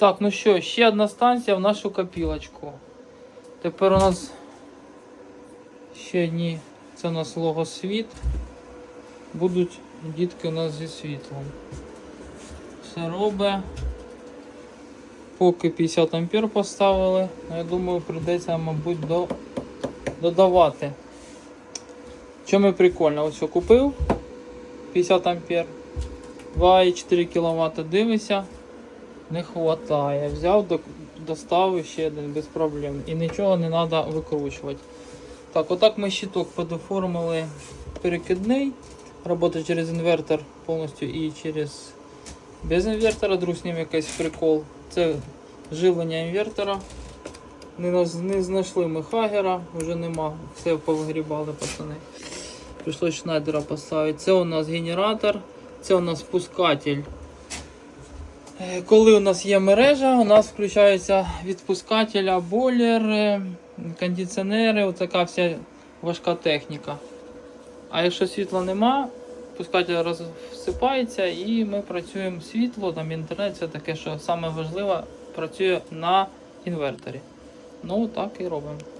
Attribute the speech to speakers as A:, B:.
A: Так, ну що, ще одна станція в нашу копілочку. Тепер у нас ще одні. Це у нас логосвіт. Будуть дітки у нас зі світлом. Все робить. Поки 50 ампер поставили, ну, я думаю, прийдеться, мабуть, до... додавати. Чому прикольно? Ось купив 50 ампер, 2,4 кВт дивися, не хватає. Взяв, до- доставив ще один без проблем. І нічого не треба викручувати. Так, отак ми щиток подоформили перекидний. Робота через інвертор повністю і через без інвертора, друг з ним якийсь прикол. Це живлення інвертора. Не, не знайшли ми хагера, вже нема, все повигрібали пацани. Прийшлось шнайдера поставити. Це у нас генератор, це у нас спускатель. Е, Коли у нас є мережа, у нас включається від спускателя бойлер, кондиціонери, отака вся важка техніка. А якщо світла нема, пускатель розсипається і ми працюємо світло, там інтернет, все таке, що саме важливе, працює на інверторі. Ну так і робимо.